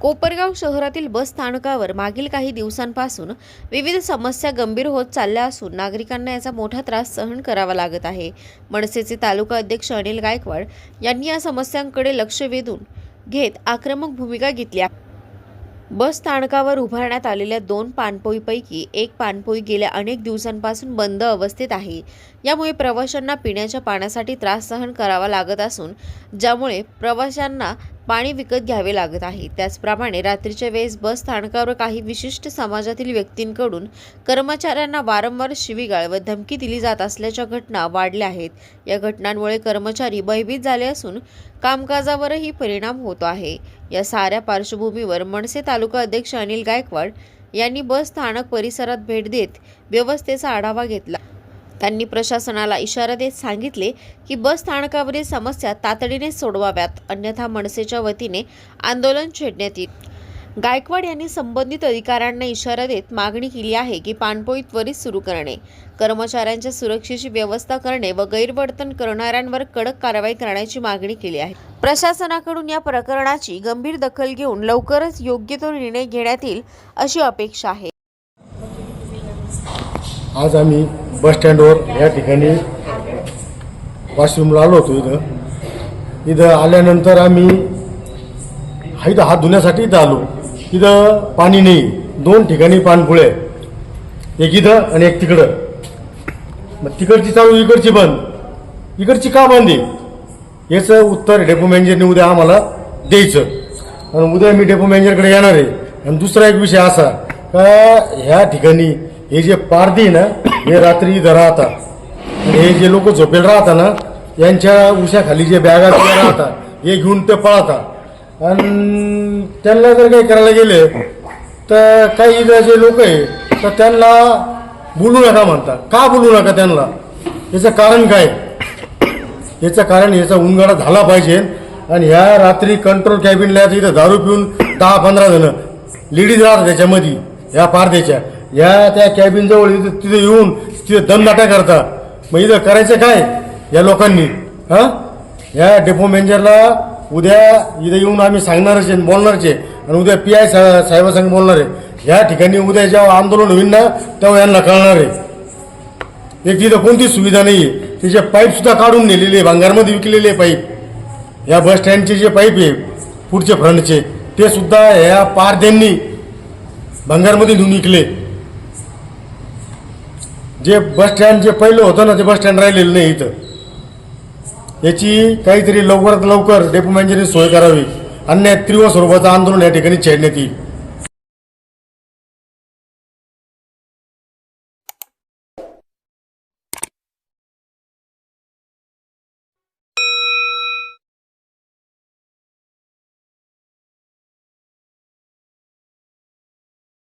कोपरगाव शहरातील बस स्थानकावर मागील काही दिवसांपासून विविध समस्या गंभीर होत चालल्या असून नागरिकांना याचा मोठा त्रास सहन करावा लागत आहे. मनसेचे तालुका अध्यक्ष अनिल गायकवाड यांनी या समस्यांकडे लक्ष वेधून घेत आक्रमक भूमिका घेतली बस स्थानकावर उभारण्यात आलेल्या दोन पाणपोईपैकी एक पाणपोई गेल्या अनेक दिवसांपासून बंद अवस्थेत आहे. यामुळे प्रवाशांना पिण्याच्या पाण्यासाठी त्रास सहन करावा लागत असून ज्यामुळे प्रवाशांना पाणी विकत घ्यावे लागत आहे. त्याचप्रमाणे रात्रीच्या वेळेस बस स्थानकावर काही विशिष्ट समाजातील व्यक्तींकडून कर्मचाऱ्यांना वारंवार शिवीगाळ व धमकी दिली जात असल्याच्या घटना वाढल्या आहेत. या घटनांमुळे कर्मचारी भयभीत झाले असून कामकाजावरही परिणाम होतो आहे. या साऱ्या पार्श्वभूमीवर मनसे तालुका अध्यक्ष अनिल गायकवाड यांनी बस स्थानक परिसरात भेट देत व्यवस्थेचा आढावा घेतला. त्यांनी प्रशासनाला इशारा देत सांगितले की बस स्थानकावरील समस्या तातडीने सोडवाव्यात अन्यथा मनसेच्या वतीने आंदोलन छेडण्यात येईल. गायकवाड यांनी संबंधित अधिकाऱ्यांना इशारा देत मागणी केली आहे की पाणपोई त्वरित सुरू करणे कर्मचाऱ्यांच्या सुरक्षेची व्यवस्था करणे व गैरवर्तन करणाऱ्यांवर कडक कारवाई करण्याची मागणी केली आहे. प्रशासनाकडून या प्रकरणाची गंभीर दखल घेऊन लवकरच योग्य तो निर्णय घेण्यात येईल अशी अपेक्षा आहे. आज आम्ही बसस्टँडवर या ठिकाणी वॉशरूमला आलो होतो इथं. इथं आल्यानंतर आम्ही हा इथं हात धुण्यासाठी इथं आलो. इथं पाणी नाही. दोन ठिकाणी पाणपुळे आहे. एक इथं आणि एक तिकडं. मग तिकडची चालू इकडची बंद. इकडची का बंद आहे? याचं उत्तर डेपो मॅनेजरने उद्या आम्हाला द्यायचं. आणि उद्या मी डेपो मॅनेजरकडे येणार आहे. आणि दुसरा एक विषय असा का ह्या ठिकाणी हे जे पारधी आहे ना हे रात्री इथं राहतात हे जे लोक झोपेल राहतात ना यांच्या उशाखाली जे बॅगा राहतात हे घेऊन ते पळतात आणि त्यांना जर काही करायला गेले तर काही इथं जे लोक आहे तर त्यांना बोलू नका म्हणतात. का बोलू नका त्यांना? याचं कारण काय? याचं कारण याचा उनगाडा झाला पाहिजे. आणि ह्या रात्री कंट्रोल कॅबिनला इथं दारू पिऊन दहा पंधरा जण लेडीज राहतात त्याच्यामध्ये ह्या पारध्याच्या. या त्या कॅबिन जवळ इथं तिथे येऊन तिथे दमदाटा करता. मग इथं करायचं काय? या लोकांनी. हा? या डेपो मॅनेजरला उद्या इथं येऊन आम्ही सांगणारच आहे बोलणारच आहे. आणि उद्या पी आय साहेबांसंग बोलणार आहे. या ठिकाणी उद्या जेव्हा आंदोलन होईल ना तेव्हा यांना कळणार आहे. एक तिथं कोणतीच सुविधा नाही आहे तिचे पाईपसुद्धा काढून नेलेले आहे भांगारमध्ये विकलेले पाईप. या बस स्टँडचे जे पाईप आहे पुढचे फ्रंटचे ते सुद्धा ह्या पारद्यांनी भंगारमध्ये नेऊन विकले. जे बस स्टँड जे पहिलं होतं ना ते बस स्टँड राहिलेलं नाही इथं. याची काहीतरी लवकरात लवकर डेपो मॅनेजरने सोय करावी. अन्य तीव्र स्वरूपाचं आंदोलन या ठिकाणी छेडण्यात येईल.